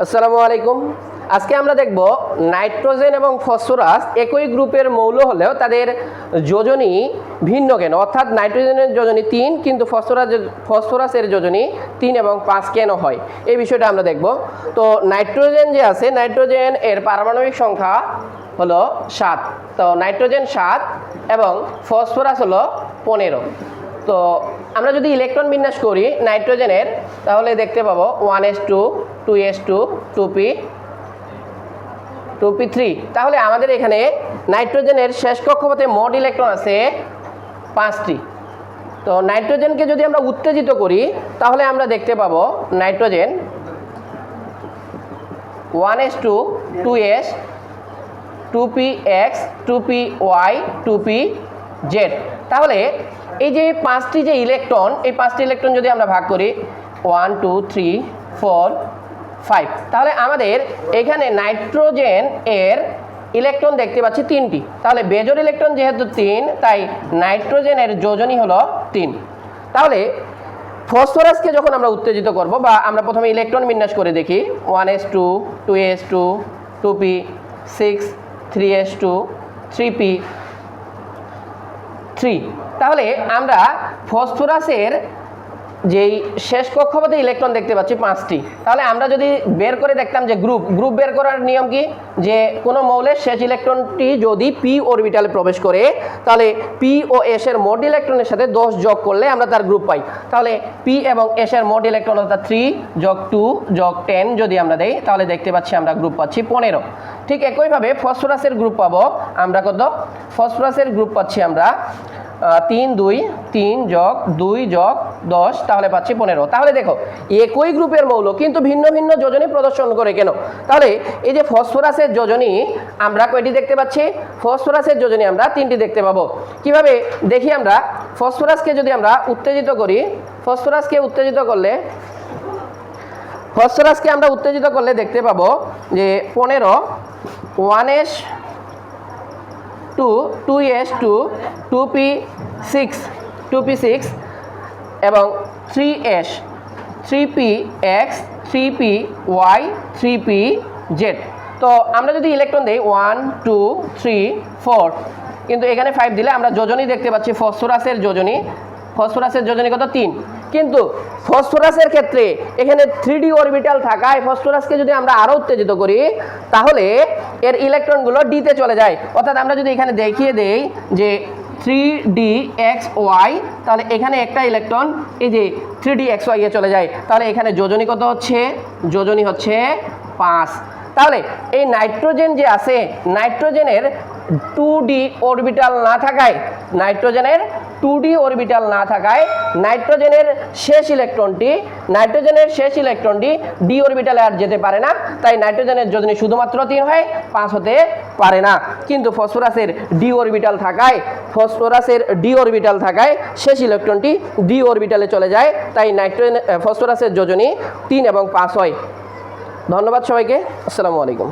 আসসালামু আলাইকুম। আজকে আমরা দেখব নাইট্রোজেন এবং ফসফরাস একই গ্রুপের মৌল হলেও তাদের যোজনী ভিন্ন কেন? অর্থাৎ নাইট্রোজেনের যোজনী তিন, কিন্তু ফসফরাস ফসফরাসের যোজনী তিন এবং পাঁচ কেন হয়? এই বিষয়টা আমরা দেখব। তো নাইট্রোজেন যে আছে, নাইট্রোজেন এর পারমাণবিক সংখ্যা হলো সাত। তো নাইট্রোজেন সাত এবং ফসফরাস হলো পনেরো। তো আমরা যদি ইলেকট্রন বিন্যাস করি, নাইট্রোজেনের তাহলে দেখতে পাবো one s two two s two two p two p three তাহলে আমাদের এখানে নাইট্রোজেনের শেষ কক্ষপথে মোট ইলেকট্রন আছে পাঁচটি। তো নাইট্রোজেনকে যদি আমরা উত্তেজিত করি, তাহলে আমরা দেখতে পাবো nitrogen one s two two s two p x two p y two p z তাহলে এই যে পাঁচটি যে ইলেকট্রন, এই পাঁচটি ইলেকট্রন যদি আমরা ভাগ করি one, two, three, four, five. তাহলে আমাদের এখানে নাইট্রোজেন এর ইলেকট্রন দেখতে পাচ্ছি তিনটি। তাহলে বেজর ইলেকট্রন যেহেতু তিন, তাই নাইট্রোজেনের যোজনী হলো তিন। তাহলে ফসফরাসকে যখন আমরা উত্তেজিত করব বা আমরা প্রথমে ইলেকট্রন বিন্যাস করে দেখি, one s two two s two two p, six, three s two, three p, three. তাহলে আমরা ফসফরাসের যেই শেষ কক্ষপথে ইলেকট্রন দেখতে পাচ্ছি পাঁচটি। তাহলে আমরা যদি বের করে দেখতাম যে গ্রুপ গ্রুপ বের করার নিয়ম কি? যে কোনো মৌলের শেষ ইলেকট্রনটি যদি পি অরবিটালে প্রবেশ করে, তাহলে পি ও এস এর মোট ইলেকট্রনের সাথে দশ যোগ করলে আমরা তার গ্রুপ পাই। তাহলে পি এবং এস এর মোট ইলেকট্রন অর্থাৎ থ্রি যোগ টু যোগ টেন যদি আমরা দেই, তাহলে দেখতে পাচ্ছি আমরা গ্রুপ পাচ্ছি পনেরো। ঠিক একইভাবে ফসফরাসের গ্রুপ পাবো আমরা কত? ফসফরাসের গ্রুপ পাচ্ছি আমরা তিন, দুই, তিন যোগ দুই যোগ দশ, তাহলে পাচ্ছি পনেরো। তাহলে দেখো, একই গ্রুপের মৌল কিন্তু ভিন্ন ভিন্ন যোজনী প্রদর্শন করে কেন? তাহলে এই যে ফসফরাসের যোজনী আমরা কয়টি দেখতে পাচ্ছি? ফসফরাসের যোজনী আমরা তিনটি দেখতে পাবো। কীভাবে? দেখি আমরা, ফসফরাসকে যদি আমরা উত্তেজিত করি, ফসফরাসকে উত্তেজিত করলে ফসফরাসকে আমরা উত্তেজিত করলে দেখতে পাবো যে পনেরো one s two two s two two p six two p six এবং three s three p x three p y three p z তো আমরা যদি ইলেকট্রন দিই ওয়ান টু থ্রি ফোর কিন্তু এখানে ফাইভ দিলে আমরা যোজনী দেখতে পাচ্ছি, ফসফরাসের যোজনী। ফসফরাসের যোজনী কত? তিন। কিন্তু ফসফরাসের ক্ষেত্রে এখানে থ্রি অরবিটাল থাকায় ফসফরাসকে যদি আমরা আরও উত্তেজিত করি, তাহলে এর ইলেকট্রনগুলো ডিতে চলে যায়। অর্থাৎ আমরা যদি এখানে দেখিয়ে দেই যে থ্রি ডি এক্স ওয়াই তাহলে এখানে একটা ইলেকট্রন, এই যে থ্রি ডি এক্স ওয়াইয়ে চলে যায়। তাহলে এখানে যোজনী কত হচ্ছে? যোজনী হচ্ছে পাঁচ। তাহলে এই নাইট্রোজেন যে আছে, নাইট্রোজেনের টু ডি অরবিটাল না থাকায় নাইট্রোজেনের টু ডি অরবিটাল না থাকায় নাইট্রোজেনের শেষ ইলেকট্রনটি নাইট্রোজেনের শেষ ইলেকট্রনটি ডি অরবিটালে আর যেতে পারে না। তাই নাইট্রোজেনের যোজনী শুধুমাত্র তিন হয়, পাঁচ হতে পারে না। কিন্তু ফসফরাসের ডি অরবিটাল থাকায়, ফসফরাসের ডি অরবিটাল থাকায় শেষ ইলেকট্রনটি ডি অরবিটালে চলে যায়। তাই নাইট্রোজেন ফসফরাসের যোজনী তিন এবং পাঁচ হয়। ধন্যবাদ সবাইকে। আসসালামু আলাইকুম।